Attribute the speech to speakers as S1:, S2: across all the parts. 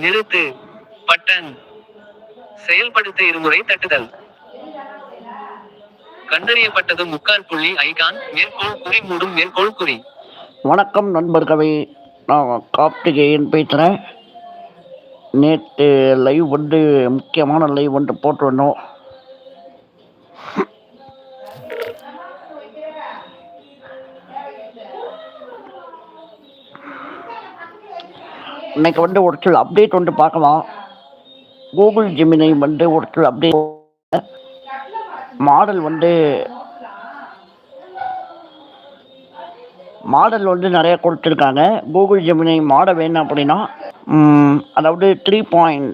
S1: நிறுத்து பட்டன். செயல்படுத்த இருமுறை தட்டுதல். கண்டறியப்பட்டது முக்கால் புள்ளி ஐகான் மேற்கோள் குறி மூடும் மேற்கோள் குறி.
S2: வணக்கம் நண்பர்களே நான் கார்த்திகேயன் பேசுகிறேன் நேற்று லைவ் வந்து முக்கியமான லைவ் வந்து போட்டிருந்தோம். இன்னைக்கு வந்து ஒரு சில அப்டேட் வந்து பார்க்கலாம். கூகுள் ஜிமினை வந்து ஒரு சில அப்டேட் மாடல் வந்து மாடல் வந்து நிறைய கொடுத்துருக்காங்க. கூகுள் ஜெமினை மாடல் வேணும் அப்படின்னா அதாவது three point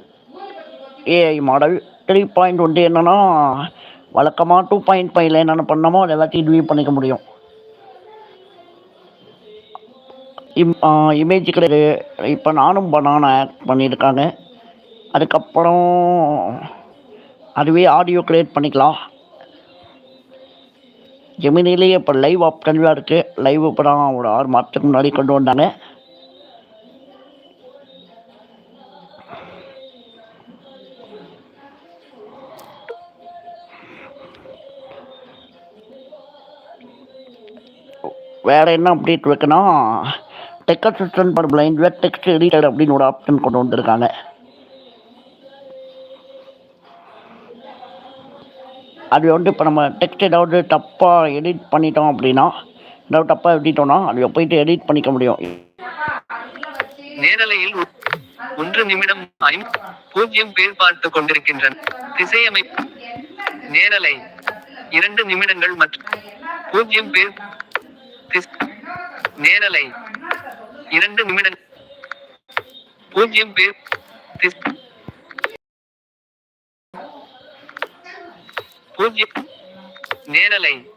S2: AI model three point வந்து என்னென்னா வழக்கமாக டூ பாயிண்ட் ஃபைவ்ல என்னென்ன பண்ணமோ அதை எல்லாத்தையும் ரிவ்யூ பண்ணிக்க முடியும். இம் இமேஜ் கிடையாது. இப்போ நானும் பனானா ஆக்ட் பண்ணியிருக்காங்க. அதுக்கப்புறம் அதுவே ஆடியோ கிரியேட் பண்ணிக்கலாம். ஜெமினிலேயே இப்போ லைவ் ஆப்ஷன்லாம் இருக்குது லைவ் இப்போ தான் ஒரு ஆறு மாதத்துக்கு முன்னாடி கொண்டு வந்தாங்க. வேறு என்ன அப்டேட் இருக்குன்னா tech assistant for blind text editor அப்படின்னு ஒரு ஆப்ஷன் கொண்டு வந்திருக்காங்க. அது வந்து இப்போ நம்ம டெக்ஸ்ட் ஏதாவது தப்பாக எடிட் பண்ணிட்டோம் அப்படின்னா ஏதாவது தப்பாக எடிட்டோம்னா அதை போயிட்டு எடிட் பண்ணிக்க முடியும்.
S1: நேரலையில் ஒன்று நிமிடம் பூஜ்ஜியம் பேர் பார்த்து கொண்டிருக்கின்றன. திசையமைப்பு. நேரலை. இரண்டு நிமிடங்கள் மற்றும் பூஜ்ஜியம் பேர். நேரலை. இரண்டு நிமிடங்கள். பூஜ்ஜியம் பேர் பூஜ்ஜியம் நேரலை.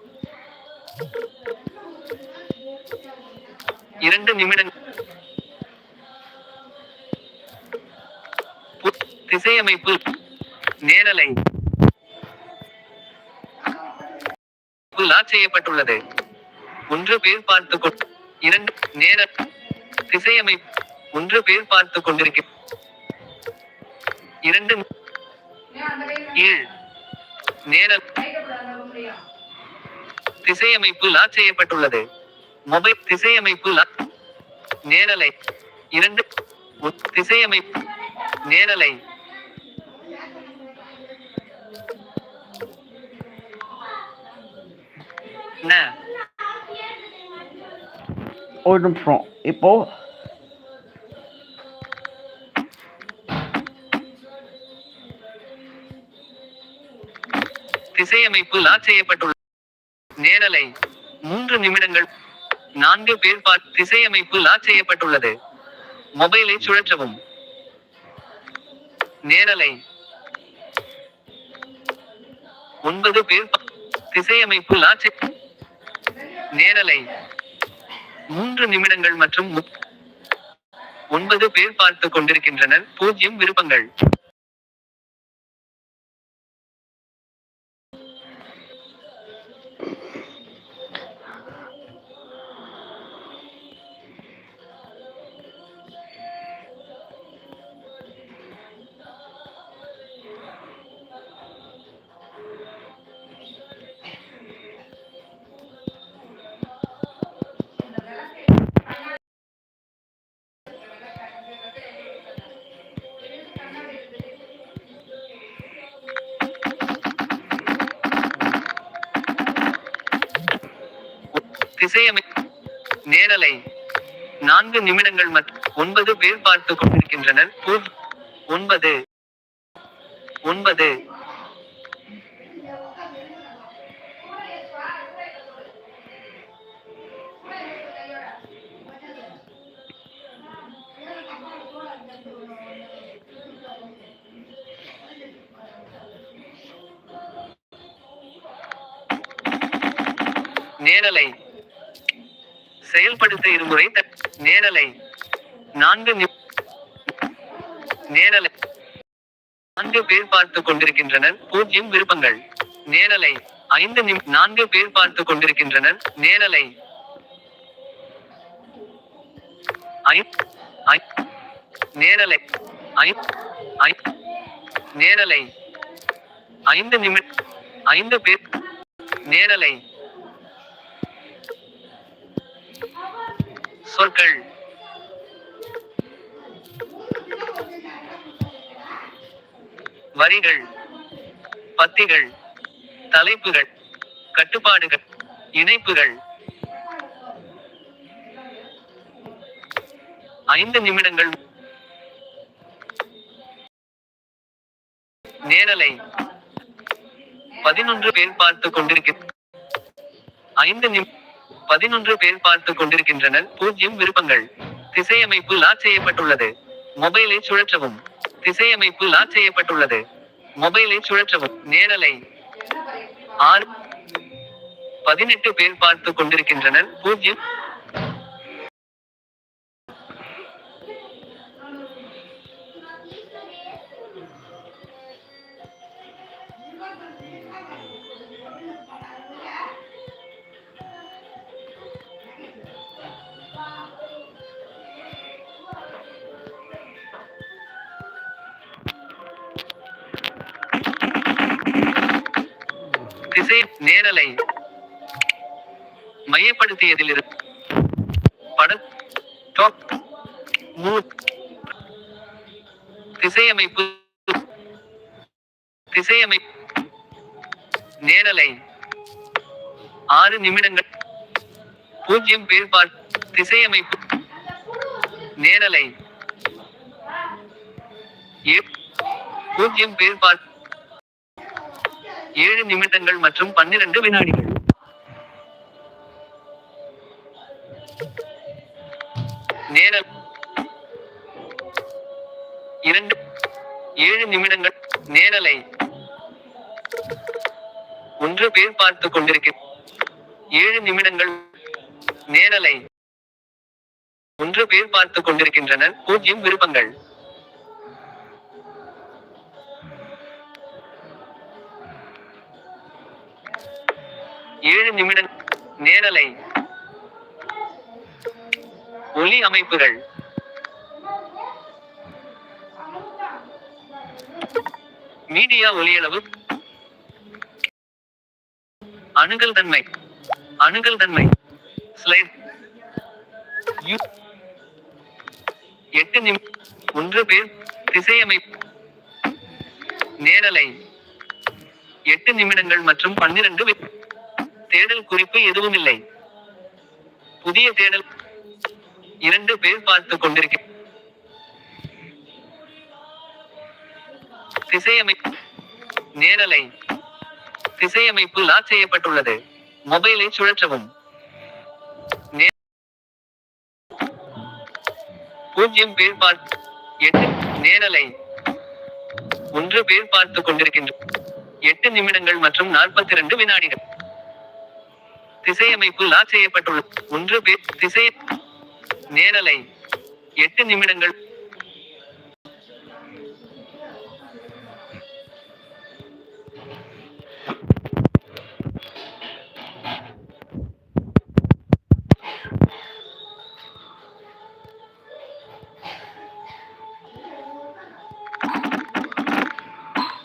S1: இரண்டு நிமிடங்கள். திசையமைப்பு நேரலை. லாக் செய்யப்பட்டுள்ளது ஒன்று பேர் பார்த்து கொ- இரண்டு நேர திசையமைப்பு. ஒன்று பேர் பார்த்து கொண்டிருக்க இரண்டு ஏழு நேர திசையமைப்பு லாக் செய்யப்பட்டுள்ளது. மொபைல் திசையமைப்பு லாக் நேரலை. இரண்டு திசையமைப்பு நேரலை. ந
S2: ஒரு நிமிஷம் இப்போ
S1: திசையமைப்பு லாக் செய்யப்பட்டுள்ளது நேரலை மூன்று நிமிடங்கள் நான்கு பேர் பார் திசையமைப்பு லாக் செய்யப்பட்டுள்ளது மொபைலை சுழற்றவும். நேரலை ஒன்பது பேர் திசையமைப்பு லாக் நேரலை மூன்று நிமிடங்கள் மற்றும் முப்- ஒன்பது பேர் பார்த்து கொண்டிருக்கின்றனர். பூஜ்ஜியம் விருப்பங்கள். திசையமை நேரலை நான்கு நிமிடங்கள் மற்றும் ஒன்பது பேர் பார்த்து கொண்டிருக்கின்றனர் ஒன்பது ஒன்பது. நேரலை செயல்படுத்த இருமுறை நேரலை நான்கு நேரலை நான்கு பேர் பார்த்து கொண்டிருக்கின்றனர் பூஜ்ஜியம் விருப்பங்கள். நேரலை ஐந்து நிம் நான்கு பேர் பார்த்து கொண்டிருக்கின்றனர் நேரலை ஐ- நேரலை ஐ- நேரலை ஐந்து நிமிடம் ஐந்து பேர் நேரலை சொற்கள். வரிகள் பத்திகள் தலைப்புகள் கட்டுப்பாடுகள் இணைப்புகள். ஐந்து நிமிடங்கள். நேரலை. பதினொன்று பேர் பார்த்து கொண்டிருக்க ஐந்து நிமி பதினொன்று பேர் பார்த்து கொண்டிருக்கின்றனர். பூஜ்யம் விருப்பங்கள். திசையமைப்பு லாக் செய்யப்பட்டுள்ளது. மொபைலை சுழற்றவும். திசையமைப்பு லாக் செய்யப்பட்டுள்ளது. மொபைலை சுழற்றவும். நேரலை. ஆறு பதினெட்டு பேர் பார்த்து கொண்டிருக்கின்றனர். பூஜ்யம் திசை நேரலை மையப்படுத்தியதிலிருந்து பட டாப் திசையமைப்பு திசையமை நேரலை ஆறு நிமிடங்கள். பூஜ்ஜியம் பேர் திசையமைப்பு நேரலை பூஜ்ஜியம் பேர் ஏழு நிமிடங்கள் மற்றும் பன்னிரண்டு வினாடிகள். நேரம் இரண்டு ஏழு நிமிடங்கள் நேரலை. ஒன்று பேர் பார்த்து கொண்டிருக்க ஏழு நிமிடங்கள் நேரலை. ஒன்று பேர் பார்த்து கொண்டிருக்கின்றனர். பூஜ்ஜியம் விருப்பங்கள். ஏழு நிமிடம் நேரலை. ஒலி அமைப்புகள். மீடியா ஒலியளவு. அணுகல் தன்மை. அணுகல் தன்மை. ஸ்லைட். எட்டு நிமி ஒன்று பேர் திசையமைப்பு. நேரலை. எட்டு நிமிடங்கள் மற்றும் பன்னிரண்டு தேடல் குறிப்பு எதுவும் இல்லை. புதிய தேடல் இரண்டு பேர் பார்த்து கொண்டிருக்க திசையமைப்பு நேரலை. திசையமைப்பு லாக் செய்யப்பட்டுள்ளது. மொபைலை சுழற்றவும். பூஜ்ஜியம் பேர் பார்த்து எட்டு நேரலை. ஒன்று பேர் பார்த்து கொண்டிருக்கின்ற எட்டு நிமிடங்கள் மற்றும் நாற்பத்தி இரண்டு வினாடிகள். திசையமைப்பு லாக் செய்யப்பட்டுள்ளது. ஒன்று பேர் திசை நேரலை. எட்டு நிமிடங்கள்.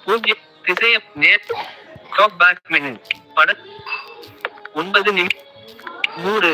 S1: பூஜ்ஜியம் திசையம் நேர் பேக் மினிட் படம் ஒன்பது நிமி நூறு.